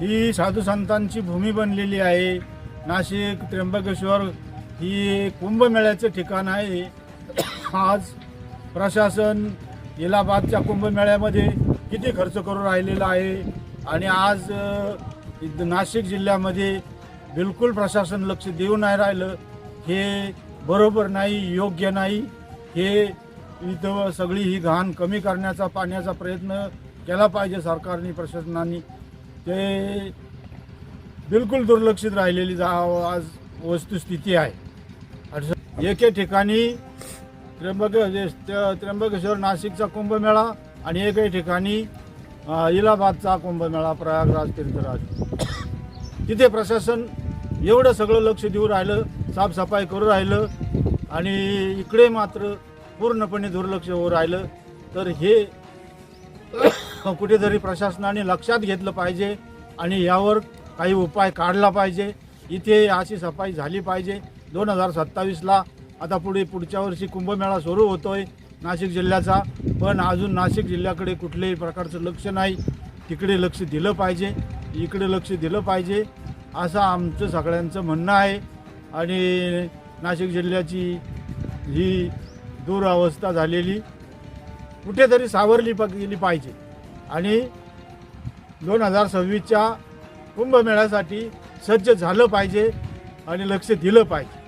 ही साधू संतांची भूमी बनलेली आहे. नाशिक त्र्यंबकेश्वर ही कुंभमेळ्याचं ठिकाण आहे. आज प्रशासन इलाहाबादच्या कुंभमेळ्यामध्ये किती खर्च करून राहिलेला आहे आणि आज इथं नाशिक जिल्ह्यामध्ये बिलकुल प्रशासन लक्ष देऊ नाही राहिलं. हे बरोबर नाही योग्य नाही. हे इथं सगळी ही घाण कमी करण्याचा पाण्याचा प्रयत्न केला पाहिजे सरकारने प्रशासनाने. ते बिलकुल दुर्लक्षित राहिलेली जा आज वस्तुस्थिती आहे. आणि एके ठिकाणी त्र्यंबक त्र्यंबकेश्वर नाशिकचा कुंभमेळा आणि एकही ठिकाणी इलाहाबादचा कुंभमेळा प्रयागराज तीर्थराज. तिथे प्रशासन एवढं सगळं लक्ष देऊ राहिलं साफसफाई करू राहिलं आणि इकडे मात्र पूर्णपणे दुर्लक्ष होऊ राहिलं. तर हे कुठेतरी प्रशासनाने लक्षात घेतलं पाहिजे आणि यावर काही उपाय काढला पाहिजे. इथे अशी सफाई झाली पाहिजे. दोन हजार सत्तावीसला आता पुढे पुढच्या वर्षी कुंभमेळा सुरू होतो आहे नाशिक जिल्ह्याचा. पण अजून नाशिक जिल्ह्याकडे कुठल्याही प्रकारचं लक्ष नाही. तिकडे लक्ष दिलं पाहिजे. इकडे लक्ष दिलं पाहिजे. असं आमचं सगळ्यांचं म्हणणं आहे. आणि नाशिक जिल्ह्याची ही दुरावस्था झालेली कुठेतरी सावरली गेली पाहिजे. आणि दोन हजार सव्वीसच्या कुंभमेळ्यासाठी सज्ज झालं पाहिजे आणि लक्ष दिलं पाहिजे.